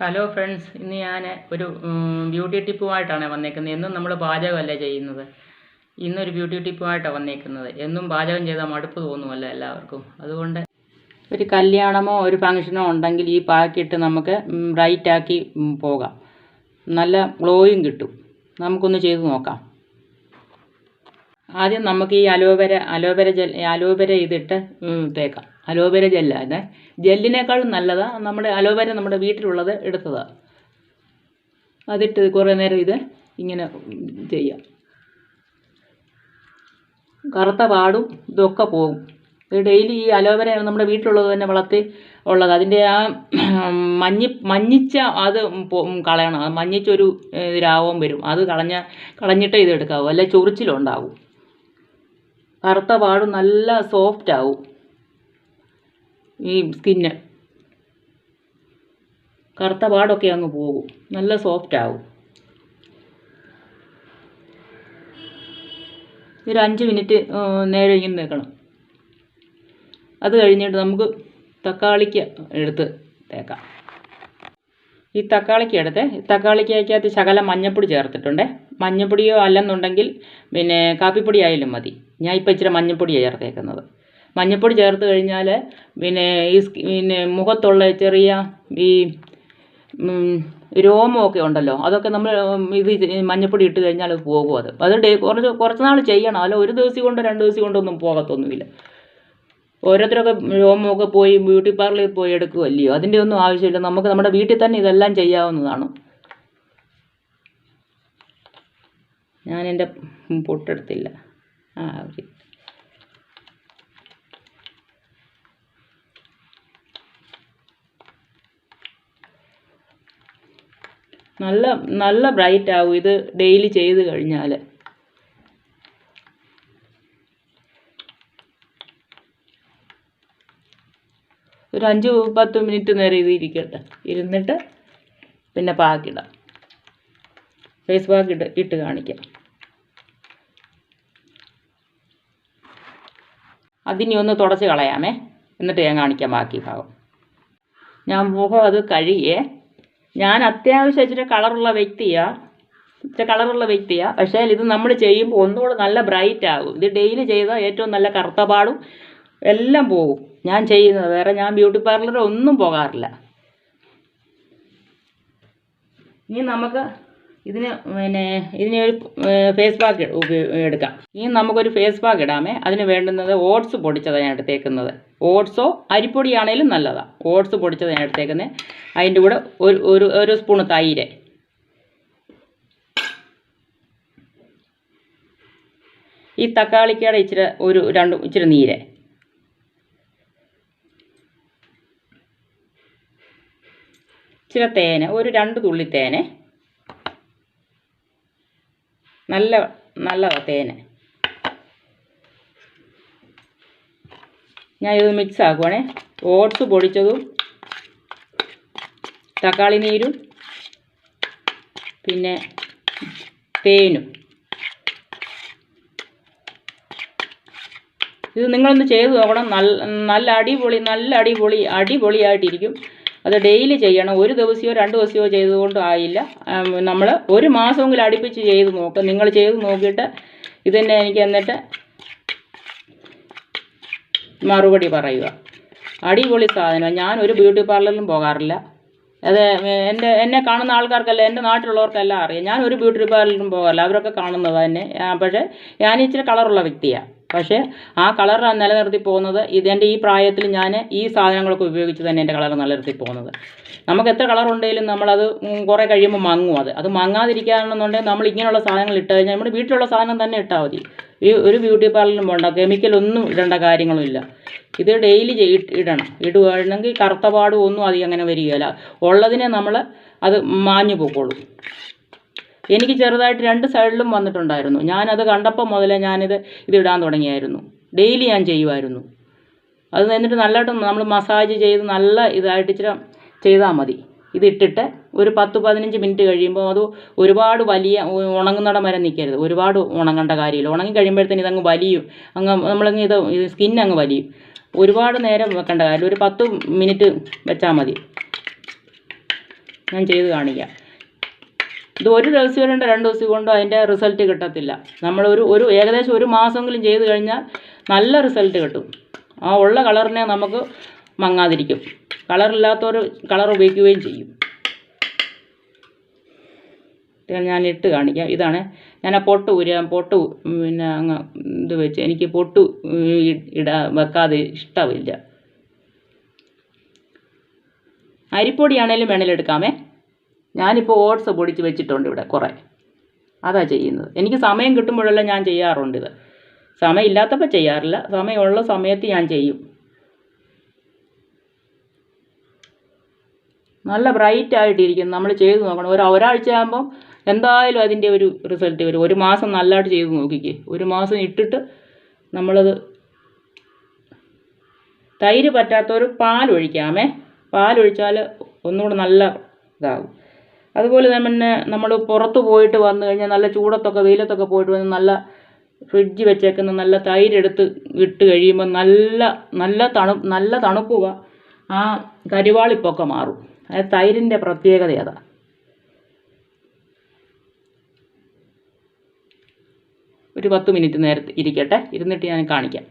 Hello friends ഇന്ന് ഞാൻ ഒരു ബ്യൂട്ടി ടിപ്പുമായിട്ടാണ് വന്നേക്കുന്നത്. എന്നും നമ്മൾ പാചകമല്ലേ ചെയ്യുന്നത്? ഇന്നൊരു ബ്യൂട്ടി ടിപ്പുമായിട്ടാണ് വന്നേക്കുന്നത്. എന്നും പാചകം ചെയ്താൽ മടുപ്പ് തോന്നുമല്ല എല്ലാവർക്കും. അതുകൊണ്ട് ഒരു കല്യാണമോ ഒരു ഫംഗ്ഷനോ ഉണ്ടെങ്കിൽ ഈ പാക്കിട്ട് നമുക്ക് ബ്രൈറ്റാക്കി പോകാം. നല്ല ഗ്ലോയും കിട്ടും. നമുക്കൊന്ന് ചെയ്ത് നോക്കാം. ആദ്യം നമുക്ക് ഈ അലോവേര അലോവേര ജെൽ അലോവേര ഇതിട്ട് തേക്കാം. അലോവേര ജെല്ലാണ് ജെല്ലിനേക്കാളും നല്ലതാണ് നമ്മുടെ അലോവേര നമ്മുടെ വീട്ടിലുള്ളത് എടുത്തതാണ് അതിട്ട് കുറേ നേരം ഇത് ഇങ്ങനെ ചെയ്യാം. കറുത്ത പാടും ഇതൊക്കെ പോകും ഡെയിലി ഈ അലോവേര നമ്മുടെ വീട്ടിലുള്ളത് തന്നെ വളർത്തി ഉള്ളത്. അതിന്റെ ആ മഞ്ഞി മഞ്ഞിച്ച അത് കളയണം. മഞ്ഞിച്ചൊരു രാവം വരും. അത് കളഞ്ഞ കളഞ്ഞിട്ടേ ഇത് എടുക്കാവൂ. അല്ലെ ചൊറിച്ചിലുണ്ടാവും. കറുത്ത പാടും നല്ല സോഫ്റ്റ് ആവും ഈ സ്കിന്ന്. കറുത്ത പാടൊക്കെ അങ്ങ് പോകും. നല്ല സോഫ്റ്റ് ആവും. ഒരു അഞ്ച് മിനിറ്റ് നേരെ ഇങ്ങനെ നിൽക്കണം. അത് കഴിഞ്ഞിട്ട് നമുക്ക് തക്കാളിക്ക് എടുത്ത് തേക്കാം. ഈ തക്കാളിക്ക് എടുത്ത്. തക്കാളിക്കകത്ത് ശകലം മഞ്ഞപ്പൊടി ചേർത്തിട്ടുണ്ട്. മഞ്ഞപ്പൊടിയോ അല്ലെന്നുണ്ടെങ്കിൽ പിന്നെ കാപ്പിപ്പൊടി ആയാലും മതി. ഞാൻ ഇപ്പം ഇച്ചിരി മഞ്ഞപ്പൊടിയാണ് ചേർത്തേക്കുന്നത്. മഞ്ഞപ്പൊടി ചേർത്ത് കഴിഞ്ഞാൽ പിന്നെ ഈ പിന്നെ മുഖത്തുള്ള ചെറിയ ഈ രോമമൊക്കെ ഉണ്ടല്ലോ അതൊക്കെ നമ്മൾ ഇത് മഞ്ഞൾപ്പൊടി ഇട്ട് കഴിഞ്ഞാൽ പോകും അത്. അത് ഡേ കുറച്ച് കുറച്ച് നാൾ ചെയ്യണം. അല്ല ഒരു ദിവസം കൊണ്ടോ രണ്ട് ദിവസം കൊണ്ടോ ഒന്നും പോകത്തൊന്നുമില്ല. ഓരോരുത്തരൊക്കെ രോമമൊക്കെ പോയി ബ്യൂട്ടി പാർലറിൽ പോയി എടുക്കുമല്ലയോ അതിന്റെ ഒന്നും ആവശ്യമില്ല. നമുക്ക് നമ്മുടെ വീട്ടിൽ തന്നെ ഇതെല്ലാം ചെയ്യാവുന്നതാണ്. ഞാൻ പൊട്ടെടുത്തില്ല. ആ ഓക്കെ. നല്ല നല്ല ബ്രൈറ്റ് ആവും ഇത് ഡെയിലി ചെയ്ത് കഴിഞ്ഞാൽ ഒരു അഞ്ച് പത്ത് മിനിറ്റ് നേരം ഇത് ഇരിക്കട്ടെ. ഇരുന്നിട്ട് പിന്നെ പാക്കിടാം ഫേസ് പാക്ക് ഇട്ട് ഇട്ട് കാണിക്കാം. അതിനി ഒന്ന് തുടച്ച് കളയാമേ. എന്നിട്ട് ഞാൻ കാണിക്കാം ബാക്കി ഭാഗം. ഞാൻ മുഖം അത് കഴിയേ ഞാൻ അത്യാവശ്യം ഇച്ചിരി കളറുള്ള വ്യക്തിയാണ് ഇച്ചിരി കളറുള്ള വ്യക്തിയാണ് പക്ഷേ ഇത് നമ്മൾ ചെയ്യുമ്പോൾ ഒന്നുകൂടെ നല്ല ബ്രൈറ്റ് ആകും. ഇത് ഡെയിലി ചെയ്താൽ ഏറ്റവും നല്ല കറുത്തപാടും എല്ലാം പോകും. ഞാൻ ചെയ്യുന്നത് വേറെ ഞാൻ ബ്യൂട്ടി പാർലറിൽ ഒന്നും പോകാറില്ല. ഇനി നമുക്ക് ഇതിന് പിന്നെ ഇതിന് ഒരു ഫേസ് പാക്ക് എടുക്കാം. ഇനി നമുക്കൊരു ഫേസ് പാക്ക് ഇടാമേ. അതിന് വേണ്ടുന്നത് ഓട്സ് പൊടിച്ചതാണ് ഞാൻ എടുത്തേക്കുന്നത്. ഓട്സോ അരിപ്പൊടിയാണേലും നല്ലതാണ് ഓട്സ് പൊടിച്ചത് ഞാൻ അതിന്റെ കൂടെ ഒരു ഒരു ഒരു സ്പൂണ് തൈര്. ഈ തക്കാളിക്കയുടെ ഇച്ചിരി ഒരു രണ്ട് ഇച്ചിരി നീര്. ഇച്ചിരി തേന്. ഒരു രണ്ട് തുള്ളി തേന്. നല്ല നല്ലതാണ് തേന്. ഞാൻ ഇത് മിക്സ് ആക്കുവാണേ. ഓട്സ് പൊടിച്ചതും തക്കാളി നീരും പിന്നെ തേനും. ഇത് നിങ്ങളൊന്ന് ചെയ്ത് നോക്കണം. നല്ല നല്ല അടിപൊളി നല്ല അടിപൊളി അടിപൊളിയായിട്ടിരിക്കും. അത് ഡെയിലി ചെയ്യണം. ഒരു ദിവസമോ രണ്ട് ദിവസമോ ചെയ്തുകൊണ്ട് ആയില്ല. നമ്മൾ ഒരു മാസമെങ്കിലും അടുപ്പിച്ച് ചെയ്ത് നോക്കുക നിങ്ങൾ ചെയ്ത് നോക്കിയിട്ട് ഇതന്നെ എനിക്ക് എന്നിട്ട് മറുപടി പറയുക. അടിപൊളി സാധനം ഞാൻ ഒരു ബ്യൂട്ടി പാർലറിലും പോകാറില്ല. അത് എന്റെ എന്നെ കാണുന്ന ആൾക്കാർക്കല്ല എന്റെ നാട്ടിലുള്ളവർക്കെല്ലാം അറിയാം. ഞാൻ ഒരു ബ്യൂട്ടി പാർലറിലും പോകാറില്ല. അവരൊക്കെ കാണുന്നത് തന്നെ. പക്ഷേ ഞാൻ ഇച്ചിരി കളറുള്ള വ്യക്തിയാണ് പക്ഷേ ആ കളർ നിലനിർത്തി പോകുന്നത് ഇതെന്റെ ഈ പ്രായത്തിൽ ഞാൻ ഈ സാധനങ്ങളൊക്കെ ഉപയോഗിച്ച് തന്നെ എന്റെ കളർ നിലനിർത്തി പോകുന്നത്. നമുക്ക് എത്ര കളർ ഉണ്ടെങ്കിലും നമ്മളത് കുറേ കഴിയുമ്പോൾ മങ്ങും അത്. അത് മങ്ങാതിരിക്കുകയാണെന്നുണ്ടെങ്കിൽ നമ്മൾ ഇങ്ങനെയുള്ള സാധനങ്ങൾ ഇട്ട് കഴിഞ്ഞാൽ നമ്മുടെ വീട്ടിലുള്ള സാധനം തന്നെ ഇട്ടാൽ മതി. ഈ ഒരു ബ്യൂട്ടി പാർലറിലും പോകണ്ട കെമിക്കലൊന്നും ഇടേണ്ട കാര്യങ്ങളുമില്ല ഇത് ഡെയിലി ഇടണം. ഇടുകയാണെങ്കിൽ കറുത്ത പാടും ഒന്നും അധികം അങ്ങനെ വരികയില്ല. ഉള്ളതിനെ നമ്മൾ അത് മാഞ്ഞു പോയിക്കോളും. എനിക്ക് ചെറുതായിട്ട് രണ്ട് സൈഡിലും വന്നിട്ടുണ്ടായിരുന്നു. ഞാനത് കണ്ടപ്പോൾ മുതലേ ഞാനിത് ഇത് ഇടാൻ തുടങ്ങിയായിരുന്നു. ഡെയിലി ഞാൻ ചെയ്യുമായിരുന്നു. അത് എന്നിട്ട് നല്ലതായിട്ട് നമ്മൾ മസാജ് ചെയ്ത് നല്ല ഇതായിട്ട് ഇച്ചിരി ചെയ്താൽ മതി. ഇതിട്ടിട്ട് ഒരു പത്ത് പതിനഞ്ച് മിനിറ്റ് കഴിയുമ്പോൾ അത് ഒരുപാട് വലിയ ഉണങ്ങുന്നിടം വരെ നിൽക്കരുത്. ഒരുപാട് ഉണങ്ങേണ്ട കാര്യമില്ല. ഉണങ്ങി കഴിയുമ്പോഴത്തേന് ഇതങ്ങ് വലിയും. അങ്ങ് നമ്മളങ്ങ് ഇത് സ്കിൻ അങ്ങ് വലിയും. ഒരുപാട് നേരം വെക്കേണ്ട കാര്യമില്ല. ഒരു പത്ത് മിനിറ്റ് വെച്ചാൽ മതി. ഞാൻ ചെയ്ത് കാണിക്കാം. ഇത് ഒരു ദിവസം കൊണ്ടോ രണ്ട് ദിവസം കൊണ്ടോ അതിന്റെ റിസൾട്ട് കിട്ടത്തില്ല. നമ്മളൊരു ഒരു ഏകദേശം ഒരു മാസമെങ്കിലും ചെയ്ത് കഴിഞ്ഞാൽ നല്ല റിസൾട്ട് കിട്ടും. ആ ഉള്ള കളറിനെ നമുക്ക് മങ്ങാതിരിക്കും. കളറില്ലാത്തവർ കളർ ഉപയോഗിക്കുകയും ചെയ്യും. ഞാൻ ഇട്ട് കാണിക്കാം ഇതാണ് ഞാൻ ആ പൊട്ട് ഊരാൻ പൊട്ട് പിന്നെ അങ്ങ് ഇത് വെച്ച് എനിക്ക് പൊട്ട് ഇടാ വെക്കാതെ ഇഷ്ടമില്ല. അരിപ്പൊടിയാണേലും വേണേലെടുക്കാമേ ഞാനിപ്പോൾ ഓട്സ് പൊടിച്ച് വെച്ചിട്ടുണ്ട് ഇവിടെ കുറേ. അതാ ചെയ്യുന്നത്. എനിക്ക് സമയം കിട്ടുമ്പോഴെല്ലാം ഞാൻ ചെയ്യാറുണ്ട് ഇത്. സമയം ഇല്ലാത്തപ്പോൾ ചെയ്യാറില്ല. സമയമുള്ള സമയത്ത് ഞാൻ ചെയ്യും. നല്ല ബ്രൈറ്റ് ആയിട്ടിരിക്കും നമ്മൾ ചെയ്ത് നോക്കണം. ഒരു ഒരാഴ്ച ആകുമ്പം എന്തായാലും അതിന്റെ ഒരു റിസൾട്ട് വരും. ഒരു മാസം നല്ലതായിട്ട് ചെയ്ത് നോക്കിക്കേ. ഒരു മാസം ഇട്ടിട്ട് നമ്മളത് തൈര് പറ്റാത്തവർ പാലൊഴിക്കാമേ. പാലൊഴിച്ചാൽ ഒന്നുകൂടെ നല്ല ഇതാകും. അതുപോലെ തന്നെ നമ്മൾ പുറത്ത് പോയിട്ട് വന്നു കഴിഞ്ഞാൽ നല്ല ചൂടത്തൊക്കെ വെയിലത്തൊക്കെ പോയിട്ട് വന്ന് നല്ല ഫ്രിഡ്ജ് വെച്ചേക്കുന്ന നല്ല തൈര് എടുത്ത് ഇട്ട് കഴിയുമ്പോൾ നല്ല നല്ല തണു നല്ല തണുപ്പുക ആ കരിവാളിപ്പൊക്കെ മാറും. അത് തൈരിന്റെ പ്രത്യേകത അതാ. ഒരു പത്ത് മിനിറ്റ് നേരത്തെ ഇരിക്കട്ടെ. ഇരുന്നിട്ട് ഞാൻ കാണിക്കാം.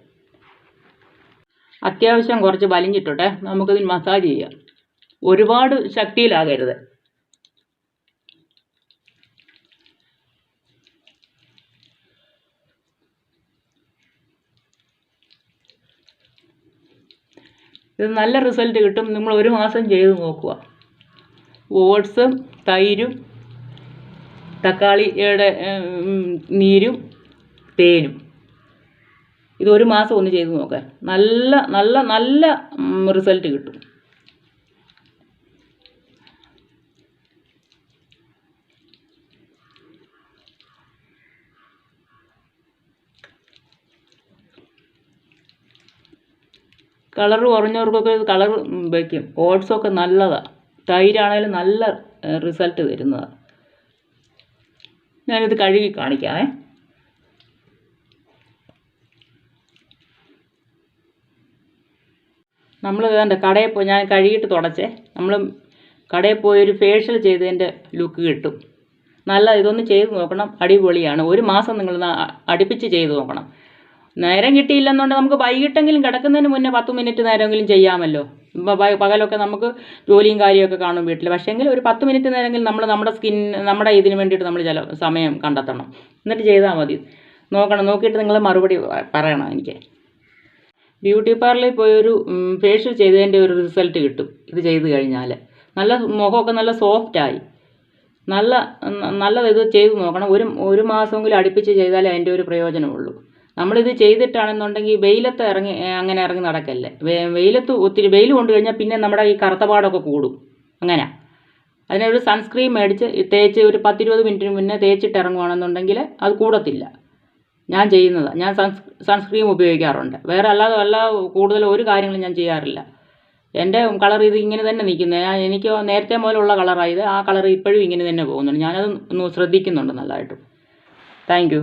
അത്യാവശ്യം കുറച്ച് വലിഞ്ഞിട്ടോട്ടെ നമുക്കിതിന് മസാജ് ചെയ്യാം. ഒരുപാട് ശക്തിയിലാകരുത്. ഇത് നല്ല റിസൾട്ട് കിട്ടും. നിങ്ങൾ ഒരു മാസം ചെയ്ത് നോക്കുക. ഓട്സും തൈരും തക്കാളിയുടെ നീരും തേനും. ഇത് ഒരു മാസം ഒന്ന് ചെയ്ത് നോക്കാൻ നല്ല നല്ല നല്ല റിസൾട്ട് കിട്ടും. കളർ കുറഞ്ഞവർക്കൊക്കെ കളർ വയ്ക്കും ഓട്സൊക്കെ നല്ലതാണ് തൈരാണേലും നല്ല റിസൾട്ട് തരുന്നതാണ് ഞാനിത് കഴുകി കാണിക്കാം നമ്മൾ വേണ്ട കടയിൽ പോയി ഞാൻ കഴുകിയിട്ട് തുടച്ചേ. നമ്മൾ കടയിൽ പോയി ഒരു ഫേഷ്യൽ ചെയ്തതിന്റെ ലുക്ക് കിട്ടും. നല്ല ഇതൊന്ന് ചെയ്ത് നോക്കണം. അടിപൊളിയാണ്. ഒരു മാസം നിങ്ങൾ അടുപ്പിച്ച് ചെയ്ത് നോക്കണം. നേരം കിട്ടിയില്ലെന്നുണ്ടെങ്കിൽ നമുക്ക് വൈകിട്ടെങ്കിലും കിടക്കുന്നതിന് മുന്നേ പത്ത് മിനിറ്റ് നേരമെങ്കിലും ചെയ്യാമല്ലോ. പകലൊക്കെ നമുക്ക് ജോലിയും കാര്യമൊക്കെ കാണും വീട്ടിൽ പക്ഷേ പക്ഷേങ്കിൽ ഒരു പത്ത് മിനിറ്റ് നേരമെങ്കിലും നമ്മൾ നമ്മുടെ സ്കിൻ നമ്മുടെ ഇതിന് വേണ്ടിയിട്ട് നമ്മൾ ചില സമയം കണ്ടെത്തണം. എന്നിട്ട് ചെയ്താൽ മതി. നോക്കണം. നോക്കിയിട്ട് നിങ്ങൾ മറുപടി പറയണം എനിക്ക്. ബ്യൂട്ടി പാർലറിൽ പോയി ഒരു ഫേഷ്യൽ ചെയ്തതിന്റെ ഒരു റിസൾട്ട് കിട്ടും. ഇത് ചെയ്ത് കഴിഞ്ഞാൽ നല്ല മുഖമൊക്കെ നല്ല സോഫ്റ്റായി നല്ല നല്ലത് ഇത് ചെയ്ത് നോക്കണം. ഒരു ഒരു മാസമെങ്കിലും അടുപ്പിച്ച് ചെയ്താലേ അതിന്റെ ഒരു പ്രയോജനമുള്ളൂ. നമ്മളിത് ചെയ്തിട്ടാണെന്നുണ്ടെങ്കിൽ വെയിലത്ത് ഇറങ്ങി അങ്ങനെ ഇറങ്ങി നടക്കല്ലേ. വെയിലത്ത് ഒത്തിരി വെയിൽ കൊണ്ടു കഴിഞ്ഞാൽ പിന്നെ നമ്മുടെ ഈ കറുത്ത പാടൊക്കെ കൂടും. അങ്ങനെ. അതിനൊരു സൺസ്ക്രീം മേടിച്ച് തേച്ച് ഒരു പത്തിരുപത് മിനിറ്റിന് മുന്നേ തേച്ചിട്ട് ഇറങ്ങുവാണെന്നുണ്ടെങ്കിൽ അത് കൂടത്തില്ല. ഞാൻ ചെയ്യുന്നത്. ഞാൻ സൺസ് സൺസ്ക്രീൻ ഉപയോഗിക്കാറുണ്ട്. വേറെ അല്ലാതെ വല്ല കൂടുതൽ ഒരു കാര്യങ്ങളും ഞാൻ ചെയ്യാറില്ല. എന്റെ കളർ ഇത് ഇങ്ങനെ തന്നെ നിൽക്കുന്നത് ഞാൻ എനിക്ക് നേരത്തെ മുതലുള്ള കളറായത് ആ കളർ ഇപ്പോഴും ഇങ്ങനെ തന്നെ പോകുന്നുണ്ട്. ഞാനത് ശ്രദ്ധിക്കുന്നുണ്ട് നല്ലതായിട്ടും താങ്ക്